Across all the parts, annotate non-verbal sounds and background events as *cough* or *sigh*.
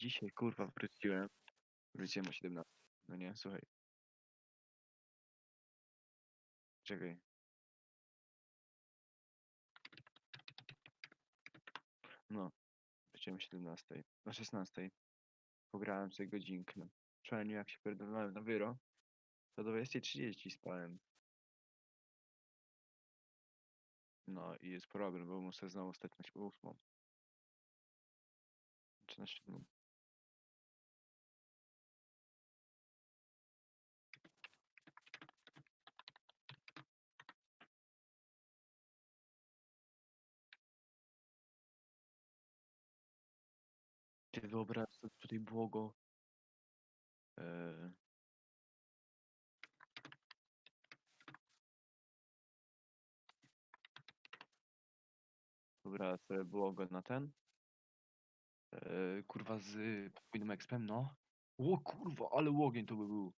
Dzisiaj kurwa wróciłem. Wróciłem o 17. No nie, słuchaj. Czekaj. No. Wróciłem o 17. O 16. Pograłem sobie godzinkę. Wczoraj jak się pierdolnąłem na wyro, to do 20.30 spałem. No i jest problem, bo muszę znowu stać na 8. Czy na 7. Ty wyobraź sobie tutaj błogo. Eee, Wyobraź sobie błogo na ten. Eee, kurwa z podwójnym expem, no. O kurwa, ale łogień to by był.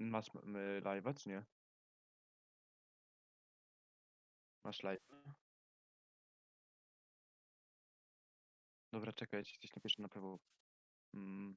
Masz m- live'a, czy nie? Masz live. Dobra, czekaj, ci coś napiszę na prawo. Mm.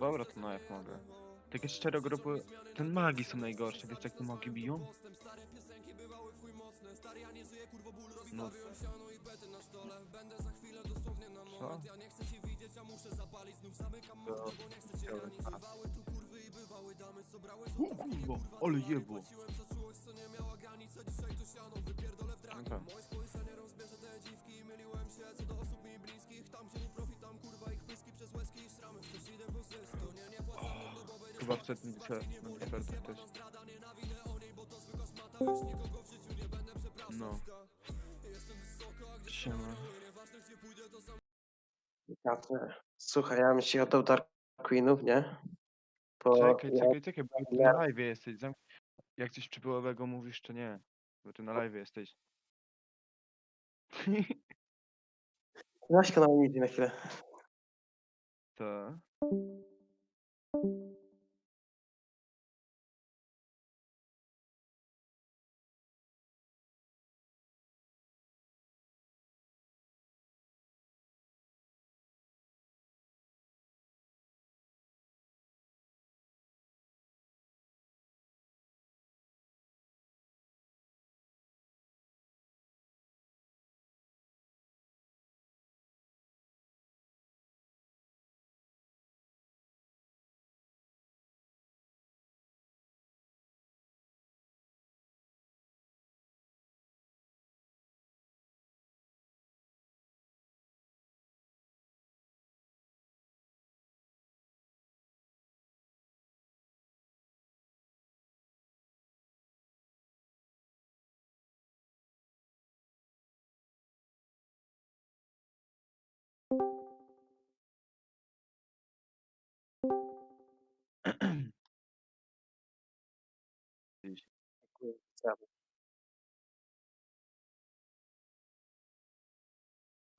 Dobra, to no jak mogę. Takie szczero grupy, ten magi są najgorsze, wiesz jak te magi biją? No. Co? To... O kurwa, ale jebło. No tak. Chyba przed nim się na Discordzie też. No. Siema. Słuchaj, ja bym ci oddał Dark Queenów, nie? Bo Czekaj, ja, czekaj, czekaj, bo ty na live jesteś. Jak coś przybyłowego mówisz, czy nie? Bo ty na live jesteś. *laughs* weź kanał Midi na chwilę. To.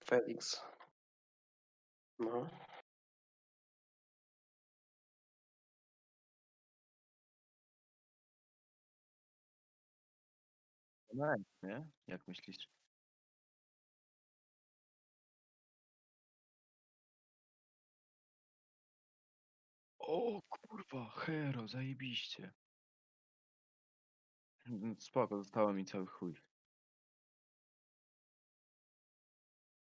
Felix. No. Nice, nie? Jak myślisz? O kurwa, hero, zajebiście. Mm, Spoko, zostało mi cały chuj.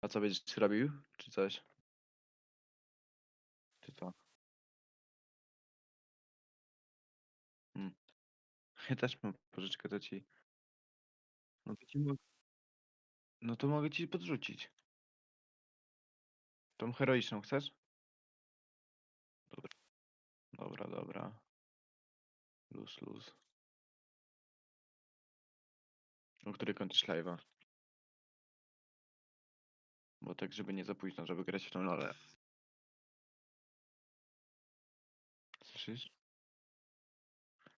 A co będziesz robił? Czy coś? Czy co? Mm. Ja też mam pożyczkę, to ci... No to ci. No to mogę ci podrzucić. Tą heroiczną chcesz? Dobra. Dobra. Luz, luz. O której kończysz live'a? Bo tak, żeby nie za późno, żeby grać w tą lolę. Słyszysz?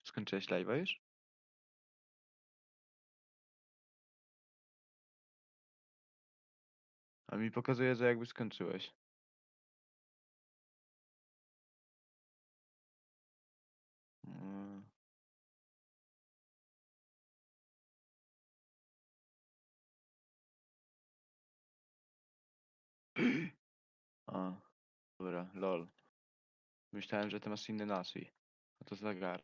Skończyłeś live'a już? A mi pokazuje, że jakby skończyłeś. Dobra, lol. Myślałem, że ty masz inny naszej. A to zagar.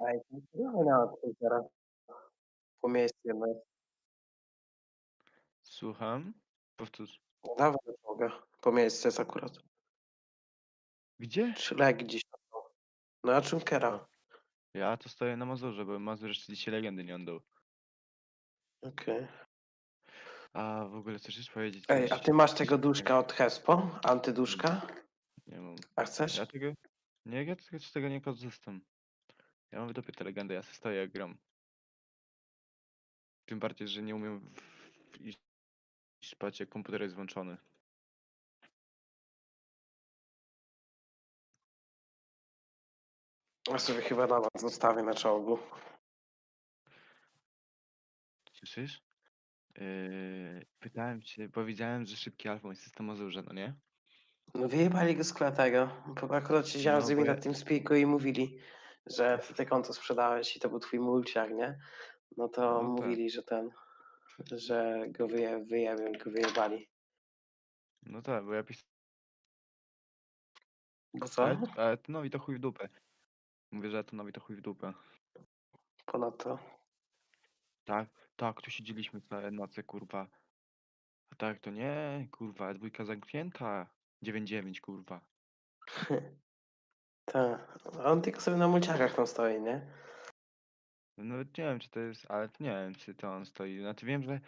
Ej, no na teraz. Po mieście, no. Słucham? Powtórz. Dawaj mogę. Po mieście jest akurat. Gdzie? Legi gdzieś tam są. No a Junkera. Ja to stoję na Mazurze, bo Mazur jeszcze dzisiaj legendy nie oddał. Okej. A w ogóle chcesz jeszcze powiedzieć Ej, a coś? ty masz tego duszka od Hespo? Antyduszka? Nie mam. A chcesz? Ja tego... Nie, ja tego, z tego nie korzystam. Ja mam w dupie te legendy, ja se stoję jak gram. Tym bardziej, że nie umiem w... w... iść spać jak komputer jest włączony. Ja sobie chyba na was zostawię na czołgu. Słyszysz? Yy, pytałem cię, bo widziałem, że szybki album jest system Mazurze, no nie? No wyjebali go z klatego. Bo akurat siedziałem No, z nimi na tym spiku i mówili, że ty te konto sprzedałeś i to był twój mulciak, nie? No to No tak. mówili, że ten, że go wyje, wyjebią, go wyjebali. No tak, bo ja pisałem, Bo co? ale, ale Etonowi to chuj w dupę. Mówię, że Etonowi to chuj w dupę. Ponadto. Tak, tak, tu siedzieliśmy całe noce, kurwa. A tak, to nie, kurwa, dwójka zamknięta. 9-9, kurwa. *laughs* Tak. A on tylko sobie na mulciakach tam stoi, nie? Nawet nie wiem, czy to jest, ale nie wiem, czy to on stoi. Znaczy wiem, że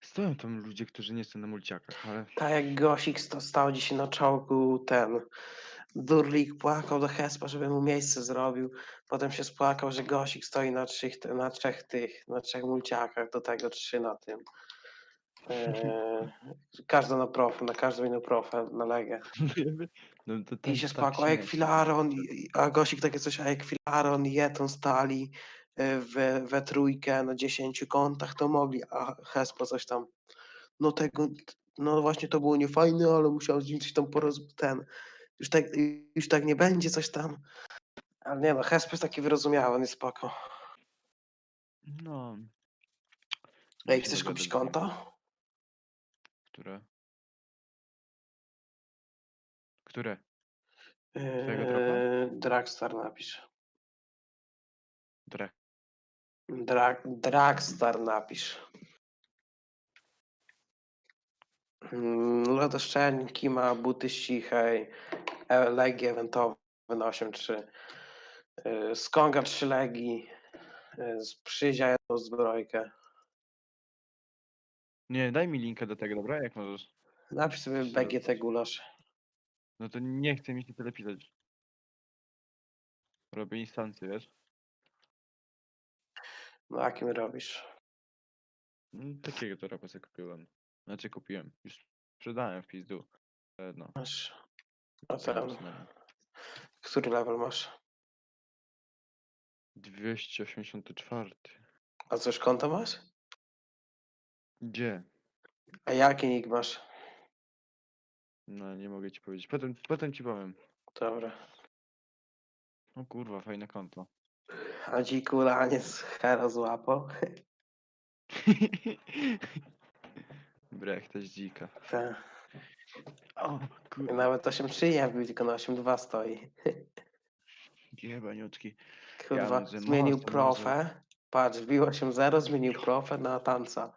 stoją tam ludzie, którzy nie są na mulciakach, ale Tak jak Gosik stał dzisiaj na czołgu, ten Durlik płakał do Hespa, żeby mu miejsce zrobił. Potem się spłakał, że Gosik stoi na trzech, na trzech tych, na trzech mulciakach, do tego trzy na tym. Eee, każda na prof, na każdą inną profę, na legę. no to I ten się tak a był. i- a Gosik takie coś, a Ekwilaron i Jeton stali e, we, we trójkę na dziesięciu kątach, to mogli, a Hespo coś tam, no tego, no właśnie to było niefajne, ale musiał z nim coś tam poroz... ten, już tak, już tak nie będzie, coś tam. Ale nie no, Hespo jest taki wyrozumiały, on jest spoko. No. Ej, się chcesz kupić nim. konto? Które? Które? Twojego dropa? Eee, Dragstar napisz. Drek. Drag, Dragstar napisz. Mm, Lodoszczelniki ma buty cichej, e- legi eventowe na 8-3. Yy, Skonga 3 legi, z Przyzia jedną zbrojkę. Nie, daj mi linkę do tego, dobra? Jak możesz? Napisz sobie. BGT gulasz. No to nie chce mi się tyle pisać. Robię instancję, wiesz? No jakim robisz? Mm, Takiego to sobie kupiłem. Znaczy kupiłem. Już sprzedałem w pizdu. Ale No. Masz. A ten, przynajmniej. który level masz? 284. A coś konto masz? Gdzie? A jaki nick masz? No, nie mogę ci powiedzieć. Potem, potem ci powiem. Dobra. O kurwa, fajne konto. A dziku laniec hero złapał. *laughs* Brech, to jest dzika. Te. O kurwa, Nawet 8-3 nie wbił, tylko na 8-2 stoi. jebaniutki. Kurwa, myślę, zmienił mocno profę. Patrz, wbił 8-0, zmienił profę na tanca.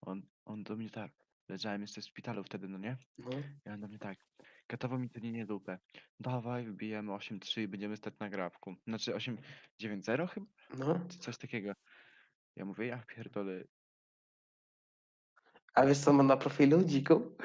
On, on do mnie tak. Leżałem jeszcze w szpitalu wtedy, no nie? No. I on do mnie tak. Katował mi to nie, nie dupę. Dawaj, wbijemy 8-3 i będziemy stać na grabku. Znaczy 8-9-0 chyba? no. Czy coś takiego. Ja mówię, ja pierdolę. A wiesz co ma na profilu, dziku?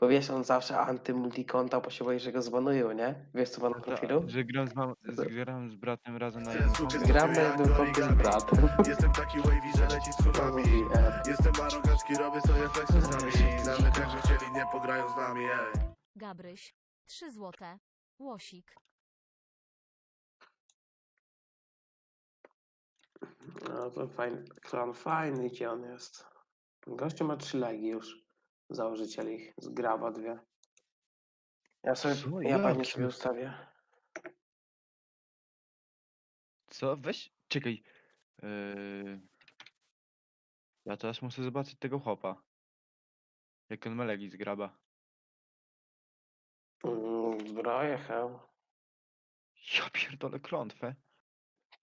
Powiesz, on zawsze anty-multikonta, bo się boi, że go zbanują, nie? Wiesz co ma na Ta- profilu? Że gram z, mam, z, gram z bratem razem na jednym sukę koncie. Gram na jednym kompie z bratem. *laughs* Jestem taki wavy, że leci z mówi, e, Jestem arogancki, robię swoje flexy z nami Nawet jak chcieli, nie pograją z nami, ej Gabryś. 3 złote. Łosik. No to fajny, klan fajny, gdzie on jest. Gościu ma trzy legi już. Założycieli z Graba dwie. Ja sobie, Co? ja pewnie Jakie? sobie ustawię. Co? Weź, czekaj. Yy... Ja teraz muszę zobaczyć tego chłopa. Jak on ma legi z graba. Mm, Zbroję, heł. Ja pierdolę klątwę.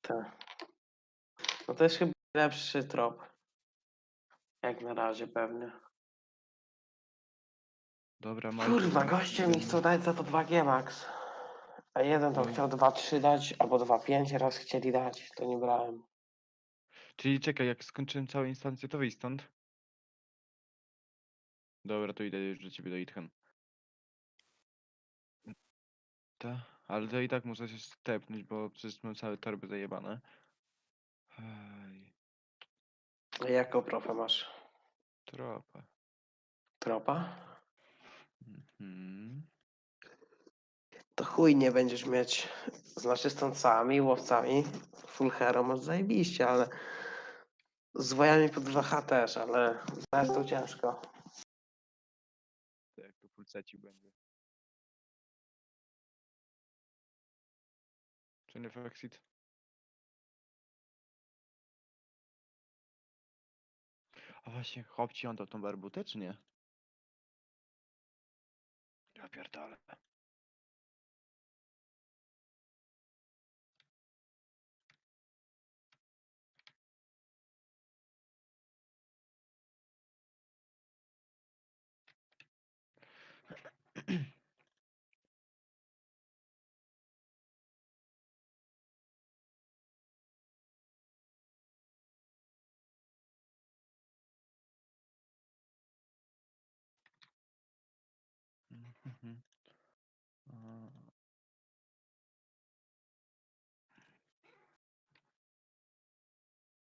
Te. No to jest chyba lepszy trop. Jak na razie pewnie. Dobra, mam. Kurwa, goście mi chcą dać za to 2G max. A jeden to No. chciał 2.3 dać, albo 2.5 raz chcieli dać, to nie brałem. Czyli czekaj, jak skończyłem całe instancje, to wyjść stąd. Dobra, to idę już do ciebie do Itchen. Ta, ale to i tak muszę się stepnąć, bo przecież mam całe torby zajebane. Ej, A jaką profę masz? tropa. Tropa? Mhm. To chuj nie będziesz mieć. Znaczy z tancami, łowcami. Full hero masz zajebiście, ale z wojami pod 2H też, ale z to ciężko. To jak to pulseci będzie. Czy nie Fexit? A właśnie, chłop ci on tą barbutę, czy nie? Ja *clears throat* Mhm.